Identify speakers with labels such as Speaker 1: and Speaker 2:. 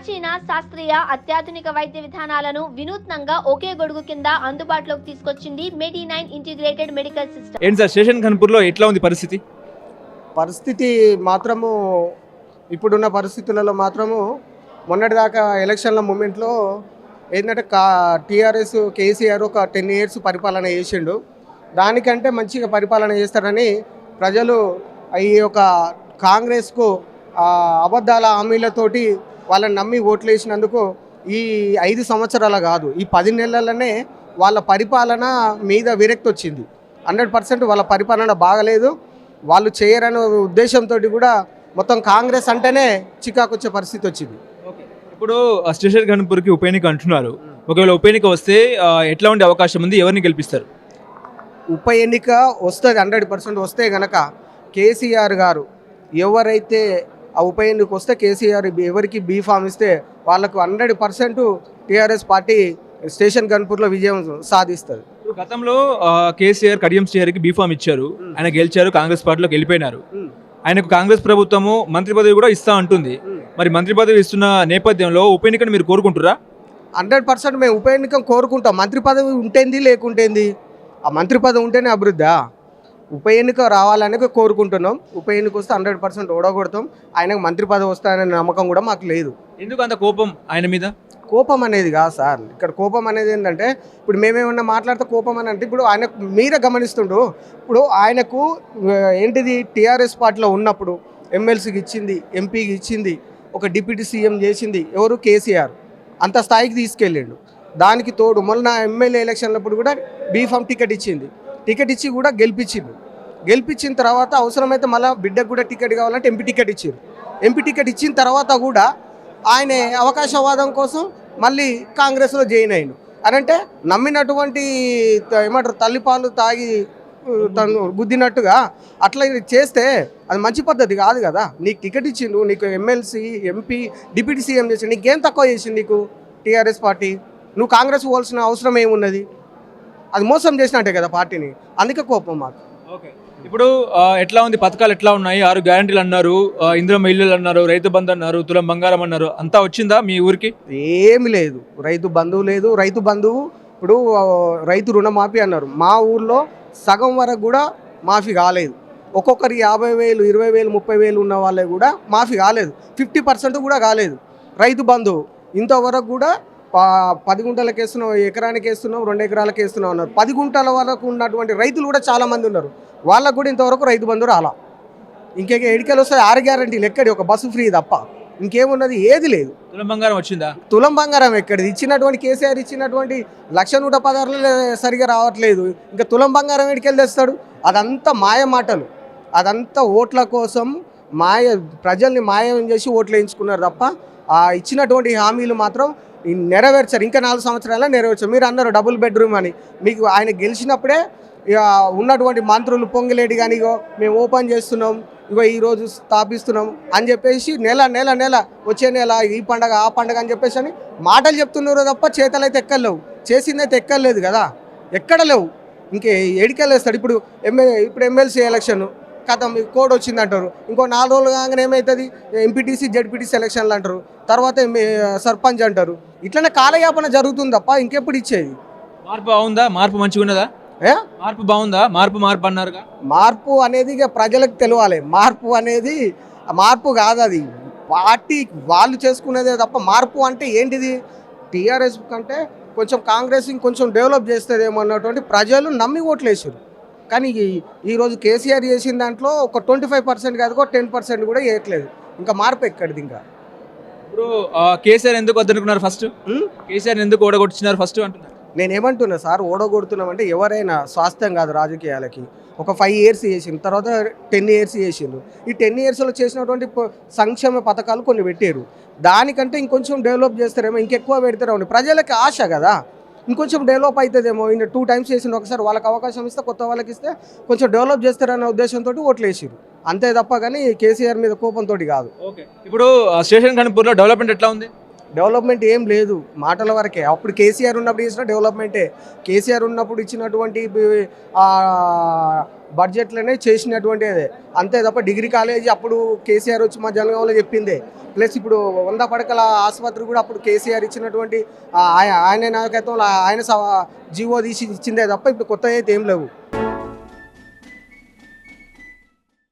Speaker 1: ప్రాచీన శాస్త్రీయ అత్యాధునిక వైద్య విధానాలను వినూత్నంగా ఒకే గొడుగు కింద అందుబాటులోకి తీసుకొచ్చింది Medi nine integrated medical system.
Speaker 2: ఏంటి సార్ స్టేషన్ కన్పూర్లో ఎట్లా ఉంది పరిస్థితి?
Speaker 3: పరిస్థితి మాత్రము ఇప్పుడున్న పరిస్థితులలో మాత్రము మొన్నటిదాకా ఎలక్షన్ల మూమెంట్లో ఏంటంటే కా టీఆర్ఎస్ కేసీఆర్ ఒక టెన్ ఇయర్స్ పరిపాలన చేసిండు. దానికంటే మంచిగా పరిపాలన చేస్తారని ప్రజలు ఈ యొక్క కాంగ్రెస్కు అబద్ధాల హామీలతోటి వాళ్ళని నమ్మి ఓట్లు వేసినందుకు ఈ ఐదు సంవత్సరాల కాదు ఈ పది నెలలనే వాళ్ళ పరిపాలన మీద విరక్తి వచ్చింది. హండ్రెడ్ పర్సెంట్ వాళ్ళ పరిపాలన బాగలేదు. వాళ్ళు చేయరనే ఉద్దేశంతో కూడా మొత్తం కాంగ్రెస్ అంటేనే చికాకు వచ్చే పరిస్థితి వచ్చింది.
Speaker 2: ఇప్పుడు స్టేషన్ కన్పూర్కి ఉప ఎన్నిక అంటున్నారు. ఒకవేళ ఉప ఎన్నిక వస్తే ఎట్లా ఉండే అవకాశం ఉంది? ఎవరిని గెలిపిస్తారు?
Speaker 3: ఉప ఎన్నిక వస్తుంది హండ్రెడ్ పర్సెంట్ వస్తే గనక కేసీఆర్ గారు ఎవరైతే ఆ ఉప ఎన్నిక వస్తే కేసీఆర్ ఎవరికి బీ ఫామ్ ఇస్తే వాళ్ళకు hundred percent TRS party station గన్పూర్లో విజయం సాధిస్తుంది.
Speaker 2: గతంలో కేసీఆర్ కడియం శ్రీహరికి బీఫామ్ ఇచ్చారు. ఆయన గెలిచారు కాంగ్రెస్ పార్టీలోకి వెళ్ళిపోయినారు. ఆయనకు కాంగ్రెస్ ప్రభుత్వము మంత్రి పదవి కూడా ఇస్తా అంటుంది. మరి మంత్రి పదవి ఇస్తున్న నేపథ్యంలో ఉప ఎన్నికను మీరు కోరుకుంటురా
Speaker 3: హండ్రెడ్ పర్సెంట్ మేము ఉప ఎన్నిక కోరుకుంటాం. మంత్రి పదవి ఉంటేంది లేకుంటేంది? ఆ మంత్రి పదవి ఉంటేనే అభివృద్ధా ఉప ఎన్నిక రావాలని కోరుకుంటున్నాం. ఉప ఎన్నిక వస్తే హండ్రెడ్ పర్సెంట్ ఓడగొడతాం. ఆయనకు మంత్రి పదవి వస్తాయనే నమ్మకం కూడా మాకు లేదు.
Speaker 2: ఎందుకు అంత కోపం ఆయన మీద?
Speaker 3: కోపం అనేది కాదు సార్. ఇక్కడ కోపం అనేది ఏంటంటే ఇప్పుడు మేమేమన్నా మాట్లాడితే కోపం అని అంటే ఇప్పుడు ఆయన మీరే గమనిస్తుండు ఇప్పుడు ఆయనకు ఏంటిది? టీఆర్ఎస్ పార్టీలో ఉన్నప్పుడు ఎమ్మెల్సీకి ఇచ్చింది ఎంపీకి ఇచ్చింది ఒక డిప్యూటీ సీఎం చేసింది ఎవరు? కేసీఆర్. అంత స్థాయికి తీసుకెళ్ళిండు. దానికి తోడు మొన్న ఎమ్మెల్యే ఎలక్షన్లప్పుడు కూడా బీఫామ్ టికెట్ ఇచ్చింది. టికెట్ ఇచ్చి కూడా గెలిపించిండు గెలిపించిన తర్వాత అవసరమైతే మళ్ళీ బిడ్డకు కూడా టికెట్ కావాలంటే ఎంపీ టికెట్ ఇచ్చారు ఎంపీ టికెట్ ఇచ్చిన తర్వాత కూడా ఆయన అవకాశవాదం కోసం మళ్ళీ కాంగ్రెస్లో జాయిన్ అయ్యిండు. అనంటే నమ్మినటువంటి ఏమంటారు తల్లిపాలు తాగి తను గుద్దినట్టుగా అట్లా చేస్తే అది మంచి పద్ధతి కాదు కదా. నీకు టికెట్ ఇచ్చిండు నీకు ఎమ్మెల్సీ ఎంపీ డిప్యూటీ సీఎం చేసిండు నీకేం తక్కువ చేసింది నీకు టీఆర్ఎస్ పార్టీ? నువ్వు కాంగ్రెస్ పోవాల్సిన అవసరం ఏమున్నది? అది మోసం చేసినట్టే కదా పార్టీని. అందుకే కోపం మాకు.
Speaker 2: ఓకే. ఇప్పుడు ఎట్లా ఉంది? పథకాలు ఎట్లా ఉన్నాయి? ఆరు గ్యారంటీలు అన్నారు ఇందిరమ్మ ఇల్లులు అన్నారు రైతు బంధు అన్నారు తులం బంగారం అన్నారు. అంతా వచ్చిందా మీ ఊరికి?
Speaker 3: ఏమి లేదు. రైతు బంధువు లేదు. రైతు బంధువు ఇప్పుడు రైతు రుణమాఫీ అన్నారు. మా ఊర్లో సగం వరకు కూడా మాఫీ కాలేదు. ఒక్కొక్కరి యాభై వేలు ఇరవై వేలు ముప్పై వేలు ఉన్న వాళ్ళే కూడా మాఫీ కాలేదు. ఫిఫ్టీ పర్సెంట్ కూడా కాలేదు. రైతు బంధువు ఇంతవరకు కూడా పది గుంటలకు వేస్తున్నాం ఎకరానికి వేస్తున్నాం రెండు ఎకరాలకు వేస్తున్నాం అన్నారు. పది గుంటల వరకు ఉన్నటువంటి రైతులు కూడా చాలా మంది ఉన్నారు. వాళ్ళకు కూడా ఇంతవరకు రైతు బంధు రాలా. ఇంకేక ఎడికలు వస్తాయి ఆరు గ్యారంటీలు ఎక్కడి ఒక బస్సు ఫ్రీ తప్ప. ఇంకేమున్నది ఏది లేదు.
Speaker 2: తులం బంగారం వచ్చిందా?
Speaker 3: తులం బంగారం ఎక్కడిది? ఇచ్చినటువంటి కేసీఆర్ ఇచ్చినటువంటి లక్ష నూట పదార్లు సరిగా రావట్లేదు. ఇంకా తులం బంగారం ఎడికెళ్ళి తెస్తాడు? అదంతా మాయ మాటలు. అదంతా ఓట్ల కోసం మాయ ప్రజల్ని మాయం చేసి ఓట్లు వేయించుకున్నారు తప్ప ఆ ఇచ్చినటువంటి హామీలు మాత్రం నెరవేర్చారు. ఇంకా నాలుగు సంవత్సరాల నెరవేర్చారు. మీరు అన్నారు డబుల్ బెడ్రూమ్ అని. మీకు ఆయన గెలిచినప్పుడే ఇక ఉన్నటువంటి మంత్రులు పొంగిలేడి కానీ ఇగో మేము ఓపెన్ చేస్తున్నాం ఇగో ఈరోజు స్థాపిస్తున్నాం అని చెప్పేసి నెల నెల నెల వచ్చే నెల ఈ పండగ ఆ పండగ అని చెప్పేసి అని మాటలు చెప్తున్నారు తప్ప చేతలు అయితే ఎక్కలేవు చేసిందైతే ఎక్కలేదు కదా. ఎక్కడ లేవు. ఇంకే ఎడికెళ్ళేస్తాడు. ఇప్పుడు ఎమ్మె ఇప్పుడు ఎమ్మెల్సీ ఎలక్షన్ కథ కోడ్ వచ్చింది అంటారు. ఇంకో నాలుగు రోజులు కాగానే ఏమవుతుంది ఎంపీటీసీ జడ్పీటీసీ ఎలక్షన్లు అంటారు. తర్వాత సర్పంచ్ అంటారు. ఇట్లనే కాలయాపన జరుగుతుంది తప్ప ఇంకెప్పుడు ఇచ్చేది?
Speaker 2: మార్పు బాగుందా? మార్పు మంచిగా ఉన్నదా?
Speaker 3: ఏ?
Speaker 2: మార్పు బాగుందా? మార్పు మార్పు అన్నారుగా?
Speaker 3: మార్పు అనేది ఇక ప్రజలకు తెలియాలి మార్పు అనేది మార్పు కాదు అది పార్టీ వాళ్ళు చేసుకునేదే తప్ప మార్పు అంటే ఏంటిది? టీఆర్ఎస్ కంటే కొంచెం కాంగ్రెస్ ఇంకొంచెం డెవలప్ చేస్తుందేమో అన్నటువంటి ప్రజలు నమ్మి ఓట్లేసారు కానీ ఈ- ఈరోజు కేసీఆర్ చేసిన దాంట్లో ఒక ట్వంటీ ఫైవ్ పర్సెంట్ కాదు టెన్ పర్సెంట్ కూడా వేయట్లేదు. ఇంకా మార్పు ఎక్కడిది ఇంకా?
Speaker 2: ఇప్పుడు కేసీఆర్ ఎందుకు వద్దనుకున్నారు ఫస్ట్? కేసీఆర్ ఎందుకు ఓడగొట్టించినారు ఫస్ట్ అంటున్నారు.
Speaker 3: నేను ఏమంటున్నా సార్ ఓడగొడుతున్నామంటే ఎవరైనా స్వాస్థ్యం కాదు రాజకీయాలకి. ఒక ఫైవ్ ఇయర్స్ చేసిండు తర్వాత టెన్ ఇయర్స్ చేసిండు. ఈ టెన్ ఇయర్స్లో చేసినటువంటి సంక్షేమ పథకాలు కొన్ని పెట్టారు దానికంటే ఇంకొంచెం డెవలప్ చేస్తారేమో ఇంకెక్కువ పెడతారేమో ప్రజలకి ఆశ కదా. ఇంకొంచెం డెవలప్ అవుతుందేమో ఈయన టూ టైమ్స్ చేసిన ఒకసారి వాళ్ళకి అవకాశం ఇస్తే కొత్త వాళ్ళకి ఇస్తే కొంచెం డెవలప్ చేస్తారనే ఉద్దేశంతో ఓట్లు వేసారు అంతే తప్ప కానీ కేసీఆర్ మీద కోపంతో కాదు.
Speaker 2: ఓకే. ఇప్పుడు స్టేషన్ కనుపూర్లో డెవలప్మెంట్ ఎట్లా ఉంది?
Speaker 3: డెవలప్మెంట్ ఏం లేదు. మాటల వరకే. అప్పుడు కేసీఆర్ ఉన్నప్పుడు ఇచ్చిన డెవలప్మెంటే. కేసీఆర్ ఉన్నప్పుడు ఇచ్చినటువంటి బడ్జెట్లోనే బడ్జెట్లనే చేసినటువంటి అదే. అంతే తప్ప డిగ్రీ కాలేజీ అప్పుడు కేసీఆర్ వచ్చి మా జనగాంలో చెప్పిందే. ప్లస్ ఇప్పుడు వంద పడకల ఆసుపత్రి కూడా అప్పుడు కేసీఆర్ ఇచ్చినటువంటి ఆయన ఆయన నాయకత్వంలో ఆయన స- జీవో తీసి ఇచ్చిందే తప్ప ఇప్పుడు కొత్త అయితే ఏం లేవు.